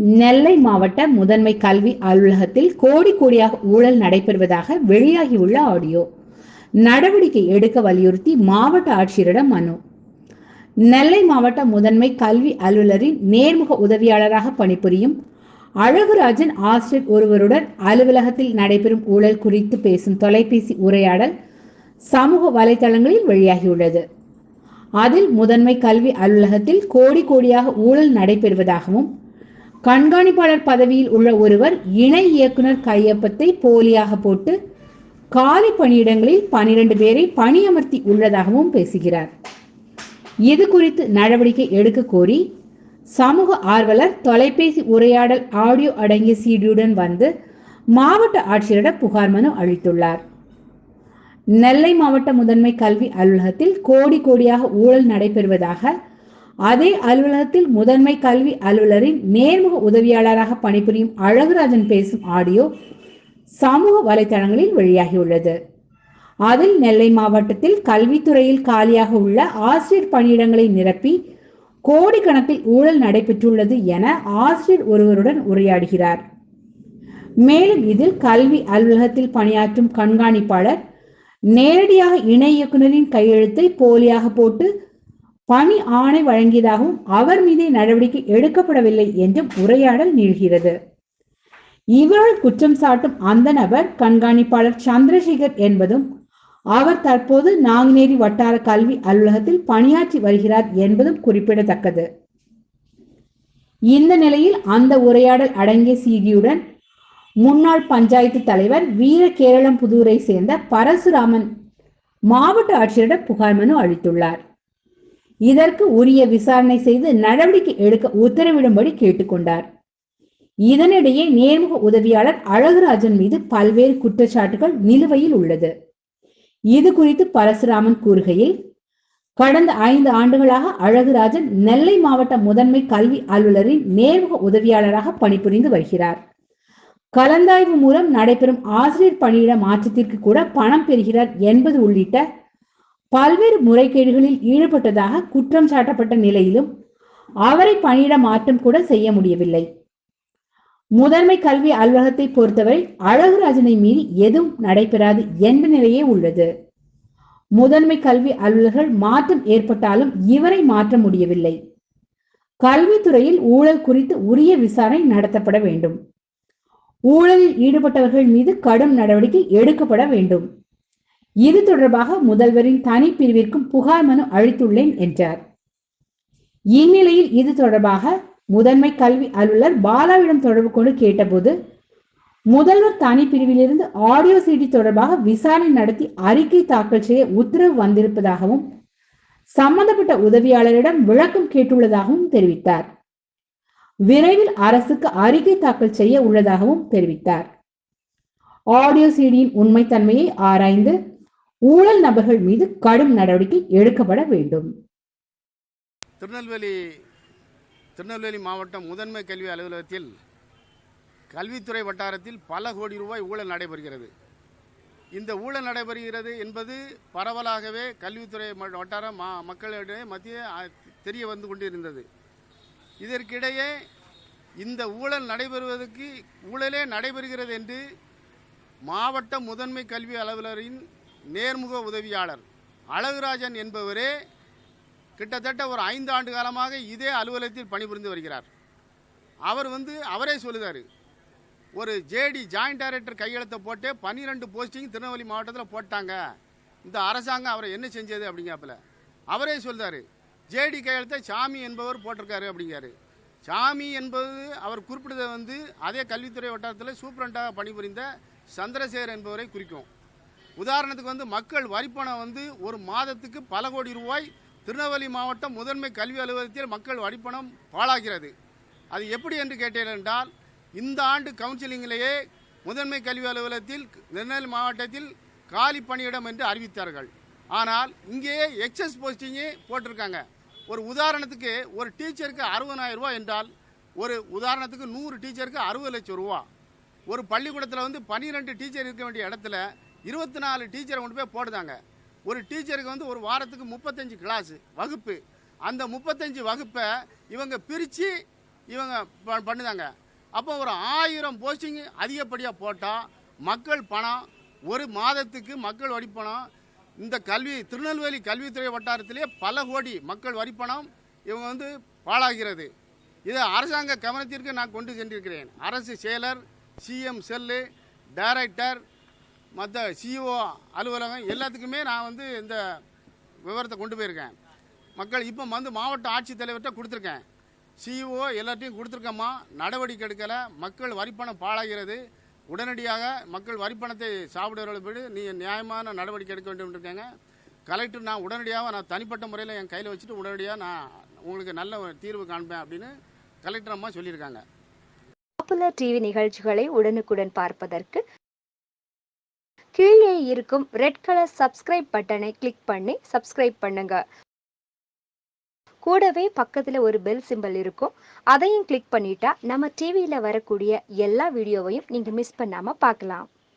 நெல்லை மாவட்ட முதன்மை கல்வி அலுவலகத்தில் கோடி கோடியாக ஊழல் நடைபெறுவதாக வெளியாகியுள்ள ஆடியோ. நடவடிக்கை எடுக்க வலியுறுத்தி மாவட்ட ஆட்சியரிடம் மனு. நெல்லை மாவட்ட முதன்மை கல்வி அலுவலரின் நேர்முக உதவியாளராக பணிபுரியும் அழகுராஜன் ஆசிரியர் ஒருவருடன் அலுவலகத்தில் நடைபெறும் ஊழல் குறித்து பேசும் தொலைபேசி உரையாடல் சமூக வலைதளங்களில் வெளியாகியுள்ளது. அதில் முதன்மை கல்வி அலுவலகத்தில் கோடி கோடியாக ஊழல் நடைபெறுவதாகவும் கண்காணிப்பாளர் பதவியில் உள்ள ஒருவர் இணை இயக்குனர் கையொப்பத்தை போலியாக போட்டு காலி பணியிடங்களில் பனிரெண்டு பேரை பணியமர்த்தி உள்ளதாகவும் பேசுகிறார். இது குறித்து நடவடிக்கை எடுக்க கோரி சமூக ஆர்வலர் தொலைபேசி உரையாடல் ஆடியோ அடங்கிய சீடியுடன் வந்து மாவட்ட ஆட்சியரிடம் புகார் மனு அளித்துள்ளார். நெல்லை மாவட்ட முதன்மை கல்வி அலுவலகத்தில் கோடி கோடியாக ஊழல் நடைபெறுவதாக அதே அலுவலகத்தில் முதன்மை கல்வி அலுவலரின் நேர்முக உதவியாளராக பணிபுரியும் அழகுராஜன் பேசும் ஆடியோ சமூக வலைதளங்களில் வெளியாகியுள்ளது. அதில் நெல்லை மாவட்டத்தில் கல்வித்துறையில் காலியாக உள்ள ஆசிரியர் பணியிடங்களை நிரப்பி கோடிக்கணக்கில் ஊழல் நடைபெற்றுள்ளது என ஆசிரியர் ஒருவருடன் உரையாடுகிறார். மேலும் இதில் கல்வி அலுவலகத்தில் பணியாற்றும் கண்காணிப்பாளர் நேரடியாக இணை இயக்குநரின் கையெழுத்தை போலியாக போட்டு பணி ஆணை வழங்கியதாகவும் அவர் மீது நடவடிக்கை எடுக்கப்படவில்லை என்றும் உரையாடல் நீள்கிறது. இவரால் குற்றம் சாட்டும் அந்த நபர் கண்காணிப்பாளர் சந்திரசேகர் என்பதும் அவர் தற்போது நாங்குநேரி வட்டார கல்வி அலுவலகத்தில் பணியாற்றி வருகிறார் என்பதும் குறிப்பிடத்தக்கது. இந்த நிலையில் அந்த உரையாடல் அடங்கிய செய்தியுடன் முன்னாள் பஞ்சாயத்து தலைவர் வீர கேரளம் புதூரை சேர்ந்த பரசுராமன் மாவட்ட ஆட்சியரிடம் புகார் மனு அளித்துள்ளார். இதற்கு உரிய விசாரணை செய்து நடவடிக்கை எடுக்க உத்தரவிடும்படி கேட்டுக்கொண்டார். இதனிடையே நேர்முக உதவியாளர் அழகுராஜன் மீது பல்வேறு குற்றச்சாட்டுகள் நிலுவையில் உள்ளது. இது குறித்து பரசுராமன் கூறுகையில் கடந்த ஐந்து ஆண்டுகளாக அழகுராஜன் நெல்லை மாவட்ட முதன்மை கல்வி அலுவலரின் நேர்முக உதவியாளராக பணிபுரிந்து வருகிறார். கலந்தாய்வு மூலம் நடைபெறும் ஆசிரியர் பணியிட மாற்றத்திற்கு கூட பணம் பெறுகிறார் என்பது உள்ளிட்ட பல்வேறு முறைகேடுகளில் ஈடுபட்டதாக குற்றம் சாட்டப்பட்ட நிலையிலும் அவரை பணியிட மாற்றம் கூட செய்ய முடியவில்லை. முதன்மை கல்வி அலுவலகத்தை பொறுத்தவரை அழகுராஜனை மீறி எதுவும் நடைபெறாது என்ற நிலையே உள்ளது. முதன்மை கல்வி அலுவலர்கள் மாற்றம் ஏற்பட்டாலும் இவரை மாற்ற முடியவில்லை. கல்வித்துறையில் ஊழல் குறித்து உரிய விசாரணை நடத்தப்பட வேண்டும். ஊழலில் ஈடுபட்டவர்கள் மீது கடும் நடவடிக்கை எடுக்கப்பட வேண்டும். இது தொடர்பாக முதல்வரின் தனி பிரிவிற்கும் புகார் மனு அளித்துள்ளேன் என்றார். இந்நிலையில் இது தொடர்பாக முதன்மை கல்வி அலுவலர் பாலாவிடம் தொடர்பு கொண்டு கேட்டபோது முதல்வர் தனி பிரிவிலிருந்து ஆடியோ சிடி தொடர்பாக விசாரணை நடத்தி அறிக்கை தாக்கல் செய்ய உத்தரவு வந்திருப்பதாகவும் சம்பந்தப்பட்ட உதவியாளரிடம் விளக்கம் கேட்டுள்ளதாகவும் தெரிவித்தார். விரைவில் அரசுக்கு அறிக்கை தாக்கல் செய்ய உள்ளதாகவும் தெரிவித்தார். ஆடியோ சிடியின் உண்மைத்தன்மையை ஆராய்ந்து ஊழல் நபர்கள் மீது கடும் நடவடிக்கை எடுக்கப்பட வேண்டும். திருநெல்வேலி திருநெல்வேலி மாவட்டம் முதன்மை கல்வி அலுவலகத்தில் கல்வித்துறை வட்டாரத்தில் பல கோடி ரூபாய் ஊழல் நடைபெறுகிறது. இந்த ஊழல் நடைபெறுகிறது என்பது பரவலாகவே கல்வித்துறை வட்டார மா மக்களிடையே மத்திய தெரிய வந்து கொண்டிருந்தது. இதற்கிடையே இந்த ஊழல் நடைபெறுவதற்கு ஊழலே நடைபெறுகிறது என்று மாவட்ட முதன்மை கல்வி அலுவலரின் நேர்முக உதவியாளர். அழகுராஜன் என்பவரே கிட்டத்தட்ட ஒரு ஐந்து ஆண்டு காலமாக இதே அலுவலகத்தில் பணிபுரிந்து வருகிறார். அவர் வந்து அவரே சொல்லுதார் ஒரு ஜேடி ஜாயிண்ட் டைரக்டர் கையெழுத்தை போட்டு பன்னிரெண்டு போஸ்டிங் திருநெல்வேலி மாவட்டத்தில் போட்டாங்க. இந்த அரசாங்கம் அவரை என்ன செஞ்சது? அப்படிங்காப்புல. அவரே சொல்லுதார் ஜேடி கையெழுத்தை சாமி என்பவர் போட்டிருக்காரு அப்படிங்கிறாரு. சாமி என்பது அவர் குறிப்பிட்டதை வந்து அதே கல்வித்துறை வட்டாரத்தில் சூப்பரண்டாக பணிபுரிந்த சந்திரசேகர் என்பவரை குறிக்கும். உதாரணத்துக்கு வந்து மக்கள் வரிப்பணம் வந்து ஒரு மாதத்துக்கு பல கோடி ரூபாய் திருநெல்வேலி மாவட்டம் முதன்மை கல்வி அலுவலகத்தில் மக்கள் வரிப்பணம் பாழாகிறது. அது எப்படி என்று கேட்டீர்கள் என்றால் இந்த ஆண்டு கவுன்சிலிங்கிலேயே முதன்மை கல்வி அலுவலகத்தில் திருநெல்வேலி மாவட்டத்தில் காலி பணியிடம் என்று அறிவித்தார்கள். ஆனால் இங்கேயே எக்ஸஸ் போஸ்டிங்கே போட்டிருக்காங்க. ஒரு உதாரணத்துக்கு ஒரு டீச்சருக்கு அறுபதாயிரம் ரூபாய் என்றால் ஒரு உதாரணத்துக்கு நூறு டீச்சருக்கு அறுபது லட்சம் ரூபா. ஒரு பள்ளிக்கூடத்தில் வந்து பன்னிரெண்டு டீச்சர் இருக்க வேண்டிய இடத்துல இருபத்தி நாலு டீச்சரை கொண்டு போய் போடுதாங்க ஒரு டீச்சருக்கு வந்து ஒரு வாரத்துக்கு முப்பத்தஞ்சு கிளாஸு வகுப்பு. அந்த முப்பத்தஞ்சு வகுப்பை இவங்க பிரித்து இவங்க பண்ணுதாங்க. அப்போ ஒரு ஆயிரம் போஸ்டிங் அதிகப்படியாக போட்டால் மக்கள் பணம் ஒரு மாதத்துக்கு மக்கள் வரிப்பணம் இந்த கல்வி திருநெல்வேலி கல்வித்துறை வட்டாரத்திலே பல கோடி மக்கள் வரிப்பணம் இவங்க வந்து பாழாகிறது. இதை அரசாங்க கவனத்திற்கு நான் கொண்டு சென்றிருக்கிறேன். அரசு செயலர் சிஎம் செல்லு டைரக்டர் மற்ற சிஇஓ அலுவலகம் எல்லாத்துக்குமே நான் வந்து இந்த விவரத்தை கொண்டு போயிருக்கேன். மக்கள் இப்போ வந்து மாவட்ட ஆட்சித்தலைவர்கிட்ட கொடுத்துருக்கேன். சிஇஓ எல்லாத்தையும் கொடுத்துருக்கம்மா. நடவடிக்கை எடுக்கலை. மக்கள் வரிப்பணம் பாழாகிறது. உடனடியாக மக்கள் வரிப்பணத்தை சாப்பிடுவதற்கு நீ நியாயமான நடவடிக்கை எடுக்க வேண்டும் இருக்காங்க கலெக்டர் நான் உடனடியாக நான் தனிப்பட்ட முறையில் என் கையில் வச்சுட்டு உடனடியாக நான் உங்களுக்கு நல்ல ஒரு தீர்வு காண்பேன் அப்படின்னு கலெக்டர் அம்மா சொல்லியிருக்காங்க. பாப்புலர் டிவி நிகழ்ச்சிகளை உடனுக்குடன் பார்ப்பதற்கு கீழே இருக்கும் ரெட் கலர் சப்ஸ்கிரைப் பட்டனை கிளிக் பண்ணி சப்ஸ்கிரைப் பண்ணுங்க. கூடவே பக்கத்தில் ஒரு பெல் சிம்பல் இருக்கும். அதையும் கிளிக் பண்ணிட்டா நம்ம டிவியில் வரக்கூடிய எல்லா வீடியோவையும் நீங்கள் மிஸ் பண்ணாமல் பார்க்கலாம்.